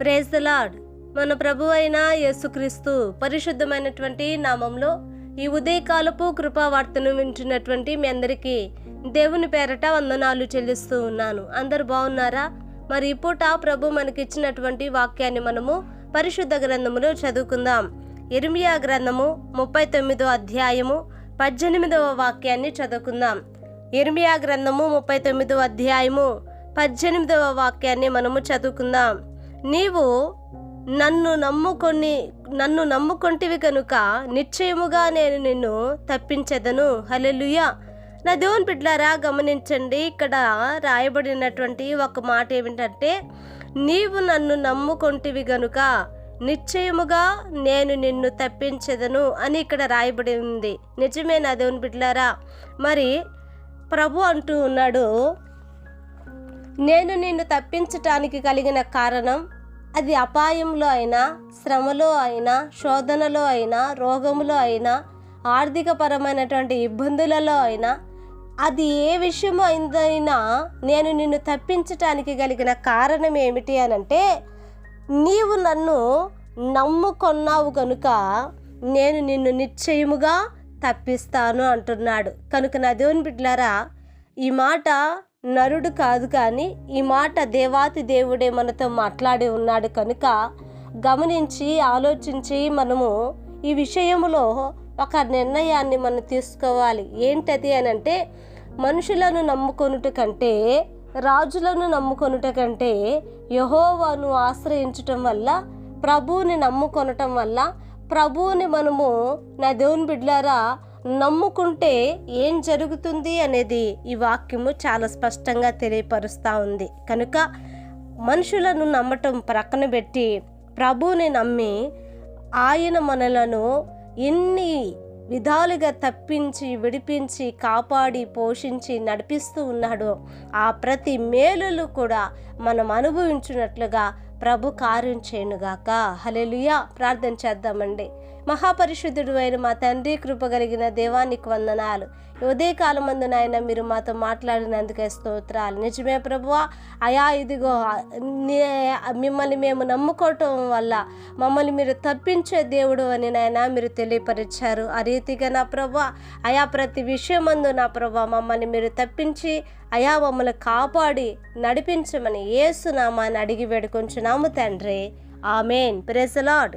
Praise the Lord మన ప్రభు అయిన యేసుక్రీస్తు పరిశుద్ధమైనటువంటి నామంలో ఈ ఉదయకాలపు కృపావార్తను వింటున్నటువంటి మీ అందరికీ దేవుని పేరట వందనాలు చెల్లిస్తూ ఉన్నాను. అందరు బాగున్నారా? మరి ఈ పూట ప్రభు మనకిచ్చినటువంటి వాక్యాన్ని మనము పరిశుద్ధ గ్రంథములో చదువుకుందాం. ఇర్మియా గ్రంథము ముప్పై తొమ్మిదో అధ్యాయము పద్దెనిమిదవ వాక్యాన్ని చదువుకుందాం. ఇర్మియా గ్రంథము ముప్పై తొమ్మిదో అధ్యాయము పద్దెనిమిదవ వాక్యాన్ని మనము చదువుకుందాం. నీవు నన్ను నమ్ముకొని నన్ను నమ్ముకొంటివి కనుక నిశ్చయముగా నేను నిన్ను తప్పించెదను. హల్లెలూయా. నా దేవుని బిడ్డలారా గమనించండి ఇక్కడ రాయబడినటువంటి ఒక మాట ఏమిటంటే నీవు నన్ను నమ్ముకొంటివి గనుక నిశ్చయముగా నేను నిన్ను తప్పించెదను అని ఇక్కడ రాయబడి ఉంది. నిజమే నా దేవుని బిడ్డలారా. మరి ప్రభు అంటూ ఉన్నాడు నేను నిన్ను తప్పించటానికి కలిగిన కారణం అది అపాయంలో అయినా శ్రమలో అయినా శోధనలో అయినా రోగములో అయినా ఆర్థికపరమైనటువంటి ఇబ్బందులలో అయినా అది ఏ విషయము అయిందైనా నేను నిన్ను తప్పించటానికి కలిగిన కారణం ఏమిటి అని అంటే నీవు నన్ను నమ్ముకొన్నావు కనుక నేను నిన్ను నిశ్చయముగా తప్పిస్తాను అంటున్నాడు. కనుక నా దేవుని బిడ్డలారా ఈ మాట నరుడు కాదు కానీ ఈ మాట దేవాతి దేవుడే మనతో మాట్లాడి ఉన్నాడు కనుక గమనించి ఆలోచించి మనము ఈ విషయంలో ఒక నిర్ణయాన్ని మనం తీసుకోవాలి. ఏంటది అని అంటే మనుషులను నమ్ముకొనుట కంటే రాజులను నమ్ముకొనుట కంటే యహోవాను ఆశ్రయించటం వల్ల ప్రభువుని నమ్ముకొనటం వల్ల ప్రభువుని మనము నా దేవుని బిడ్లారా నమ్ముకుంటే ఏం జరుగుతుంది అనేది ఈ వాక్యము చాలా స్పష్టంగా తెలియపరుస్తూ ఉంది. కనుక మనుషులను నమ్మటం ప్రక్కన పెట్టి ప్రభువుని నమ్మి ఆయన మనలను ఎన్ని విధాలుగా తప్పించి విడిపించి కాపాడి పోషించి నడిపిస్తూ ఉన్నాడు ఆ ప్రతి మేలులు కూడా మనం అనుభవించినట్లుగా ప్రభు కార్యం చేయనుగాక. హలెలుయా ప్రార్థన చేద్దామండి. మహాపరిశుద్ధుడు అయిన మా తండ్రి కృప కలిగిన దేవానికి వందనాలు. ఉదయ కాలమందు నాయన మీరు మాతో మాట్లాడినందుకే స్తోత్రాలు. నిజమే ప్రభువా అయా ఇదిగో నే- మిమ్మల్ని మేము నమ్ముకోవటం వల్ల మమ్మల్ని మీరు తప్పించే దేవుడు అని నాయన మీరు తెలియపరిచారు. ఆ రీతిగా నా ప్రభా అయా ప్రతి విషయమందు నా ప్రభా మమ్మల్ని మీరు తప్పించి అయా మమ్మల్ని కాపాడి నడిపించమని ఏసునామాని అడిగి వేడుకొంచున్నాము తండ్రి. ఆమెన్. ప్రెసలాడ్